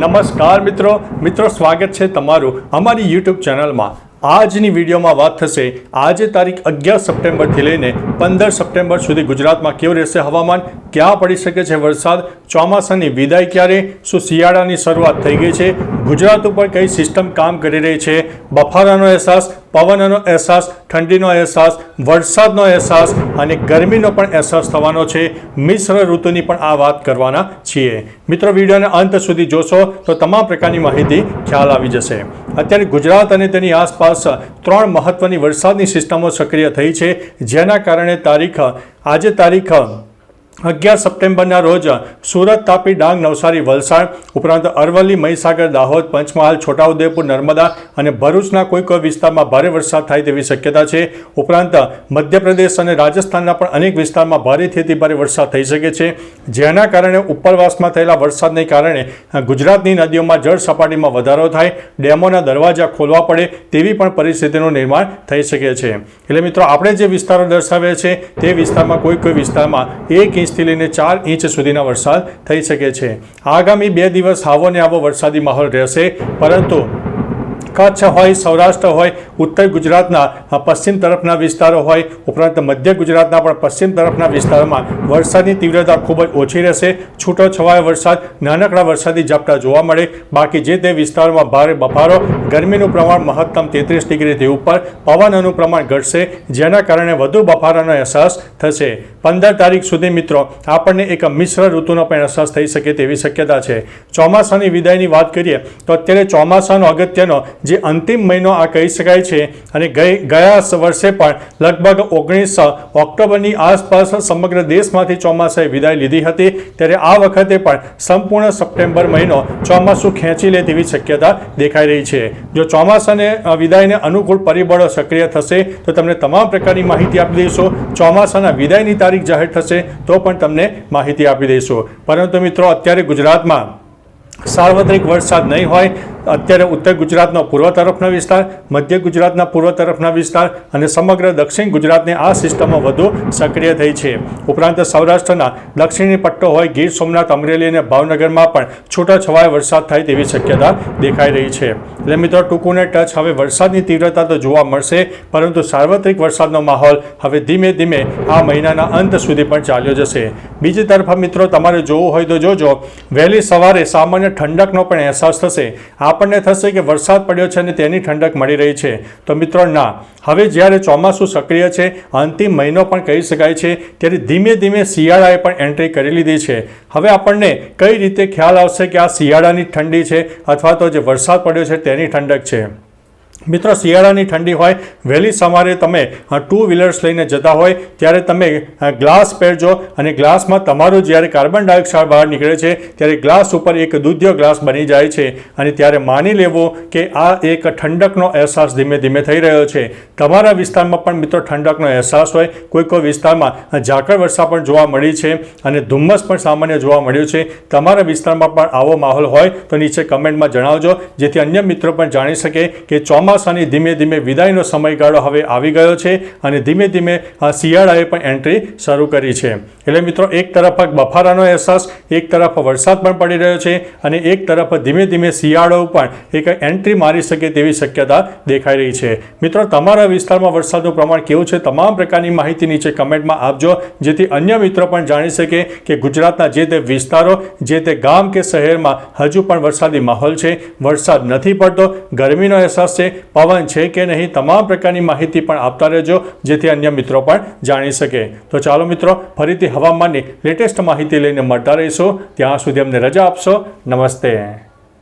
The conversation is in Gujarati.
નમસ્કાર મિત્રો. મિત્રો, સ્વાગત છે તમારું અમારી યુટ્યુબ ચેનલમાં. આજની વિડીયોમાં વાત થશે, આજે તારીખ અગિયાર સપ્ટેમ્બરથી લઈને પંદર સપ્ટેમ્બર સુધી ગુજરાતમાં કેવું રહેશે હવામાન? ક્યાં પડી શકે છે વરસાદ? ચોમાસાની વિદાય ક્યારે? શું શિયાળાની શરૂઆત થઈ ગઈ છે? ગુજરાત ઉપર કઈ સિસ્ટમ કામ કરી રહી છે? બફારાનો અહેસાસ, પવનનો અહેસાસ, ઠંડીનો અહેસાસ, વરસાદનો અહેસાસ અને ગરમીનો પણ અહેસાસ થવાનો છે. મિશ્ર ઋતુની પણ આ વાત કરવાના છીએ. મિત્રો, વિડીયોને અંત સુધી જોશો તો તમામ પ્રકારની માહિતી ખ્યાલ આવી જશે. અત્યારે ગુજરાત અને તેની આસપાસ ત્રણ મહત્વની વરસાદની સિસ્ટમો સક્રિય થઈ છે. જેના કારણે તારીખ, આજે તારીખ અગિયાર સપ્ટેમ્બરના રોજ સુરત તાપી ડાંગ નવસારી વલસાડ ઉપરાંત અરવલ્લી, મહીસાગર, દાહોદ, પંચમહાલ, છોટાઉદેપુર, નર્મદા અને ભરૂચના કોઈ કોઈ વિસ્તારમાં ભારે વરસાદ થાય તેવી શક્યતા છે. ઉપરાંત મધ્યપ્રદેશ અને રાજસ્થાનના પણ અનેક વિસ્તારમાં ભારેથી અતિ વરસાદ થઈ શકે છે. જેના કારણે ઉપરવાસમાં થયેલા વરસાદને કારણે ગુજરાતની નદીઓમાં જળ સપાટીમાં વધારો થાય, ડેમોના દરવાજા ખોલવા પડે તેવી પણ પરિસ્થિતિનું નિર્માણ થઈ શકે છે. એટલે મિત્રો, આપણે જે વિસ્તારો દર્શાવ્યા છે, તે વિસ્તારમાં કોઈ કોઈ વિસ્તારમાં એક ઇંચથી લઈને ચાર ઇંચ સુધીના વરસાદ થઈ શકે છે. આગામી બે દિવસ આવો ને આવો વરસાદી માહોલ રહેશે, પરંતુ કચ્છ હોય, સૌરાષ્ટ્ર હોય, ઉત્તર ગુજરાતના પશ્ચિમ તરફના વિસ્તારો હોય, ઉપરાંત મધ્ય ગુજરાતના પણ પશ્ચિમ તરફના વિસ્તારોમાં વરસાદની તીવ્રતા ખૂબ જ ઓછી રહેશે. છૂટો છવાયો વરસાદ, નાનકડા વરસાદી ઝાપટા જોવા મળે. બાકી જે તે વિસ્તારોમાં ભારે બફારો, ગરમીનું પ્રમાણ મહત્તમ તેત્રીસ ડિગ્રીથી ઉપર, પવનનું પ્રમાણ ઘટશે, જેના કારણે વધુ બફારાનો અહેસાસ થશે. પંદર તારીખ સુધી મિત્રો, આપણને એક મિશ્ર ઋતુનો પણ અહેસાસ થઈ શકે તેવી શક્યતા છે. ચોમાસાની વિદાયની વાત કરીએ, તો અત્યારે ચોમાસાનો અગત્યનો જે અંતિમ મહિનો આ કહી શકાય છે અને ગઈ ગયા વર્ષે પણ લગભગ ઓગણીસ ઓક્ટોબરની આસપાસ સમગ્ર દેશમાંથી ચોમાસાએ વિદાય લીધી હતી. ત્યારે આ વખતે પણ સંપૂર્ણ સપ્ટેમ્બર મહિનો ચોમાસું ખેંચી લે તેવી શક્યતા દેખાઈ રહી છે. જો ચોમાસાને વિદાયને અનુકૂળ પરિબળો સક્રિય થશે, તો તમને તમામ પ્રકારની માહિતી આપી દઈશું. ચોમાસાના વિદાયની તારીખ જાહેર થશે, તો પણ તમને માહિતી આપી દઈશું. પરંતુ મિત્રો, અત્યારે ગુજરાતમાં સાર્વત્રિક વરસાદ નહીં હોય અત્યારે ઉત્તર ગુજરાતનો પૂર્વ તરફનો વિસ્તાર, મધ્ય ગુજરાતના પૂર્વ તરફના વિસ્તાર અને સમગ્ર દક્ષિણ ગુજરાતની આ સિસ્ટમો વધુ સક્રિય થઈ છે. ઉપરાંત સૌરાષ્ટ્રના દક્ષિણી પટ્ટો હોય ગીર સોમનાથ, અમરેલી અને ભાવનગરમાં પણ છૂટાછવાયો વરસાદ થાય તેવી શક્યતા દેખાઈ રહી છે. એટલે મિત્રો, ટૂંકુને ટચ, હવે વરસાદની તીવ્રતા તો જોવા મળશે, પરંતુ સાર્વત્રિક વરસાદનો માહોલ હવે ધીમે ધીમે આ મહિનાના અંત સુધી પણ ચાલ્યો જશે. બીજી તરફ મિત્રો, તમારે જોવું હોય તો જોજો, વહેલી સવારે સામાન્ય ઠંડકનો પણ અહેસાસ થશે. આપણને થશે કે વરસાદ પડ્યો છે અને તેની ઠંડક મળી રહી છે. તો મિત્રો ના હવે જ્યારે ચોમાસું સક્રિય છે, અંતિમ મહિનો પણ કહી શકાય છે, ત્યારે ધીમે ધીમે શિયાળાએ પણ એન્ટ્રી કરી લીધી છે. હવે આપણને કઈ રીતે ખ્યાલ આવશે કે આ શિયાળાની ઠંડી છે અથવા તો જે વરસાદ પડ્યો છે તેની ઠંડક છે? મિત્રો, શિયાળાની ઠંડી હોય, વહેલી સવારે તમે ટુ વ્હીલર્સ લઈને જતા હોય, ત્યારે તમે ગ્લાસ પહેરજો અને ગ્લાસમાં તમારું જ્યારે કાર્બન ડાયોક્સાઇડ બહાર નીકળે છે, ત્યારે ગ્લાસ ઉપર એક દૂધ્યો ગ્લાસ બની જાય છે અને ત્યારે માની લેવું કે આ એક ઠંડકનો અહેસાસ ધીમે ધીમે થઈ રહ્યો છે. તમારા વિસ્તારમાં પણ મિત્રો ઠંડકનો અહેસાસ હોય. કોઈ કોઈ વિસ્તારમાં ઝાકળ વર્ષા પણ જોવા મળી છે અને ધુમ્મસ પણ સામાન્ય જોવા મળ્યું છે. તમારા વિસ્તારમાં પણ આવો માહોલ હોય તો નીચે કમેન્ટમાં જણાવજો, જેથી અન્ય મિત્રો પણ જાણી શકે કે ચોમાસાની ધીમે ધીમે વિદાયનો સમયગાળો હવે આવી ગયો છે અને ધીમે ધીમે શિયાળાએ પણ એન્ટ્રી શરૂ કરી છે. એટલે મિત્રો, એક તરફ બફારાનો અહેસાસ, એક તરફ વરસાદ પણ પડી રહ્યો છે અને એક તરફ ધીમે ધીમે શિયાળો પણ એક એન્ટ્રી મારી શકે તેવી શક્યતા દેખાઈ રહી છે. મિત્રો, તમારા વિસ્તારમાં વરસાદનું પ્રમાણ કેવું છે? તમામ પ્રકારની માહિતી નીચે કમેન્ટમાં આપજો, જેથી અન્ય મિત્રો પણ જાણી શકે કે ગુજરાતના જે તે વિસ્તારો, જે તે ગામ કે શહેરમાં હજુ પણ વરસાદી માહોલ છે. વરસાદ નથી પડતો, ગરમીનો અહેસાસ છે પવન છે કે નહીં તમામ પ્રકારની માહિતી પણ આપતા રહેજો, જેથી અન્ય મિત્રો પણ જાણી શકે. તો ચાલો મિત્રો, ફરીથી હવામાનની લેટેસ્ટ માહિતી લઈને મળતા રહીશું. ત્યાં સુધી અમને રજા આપશો. નમસ્તે.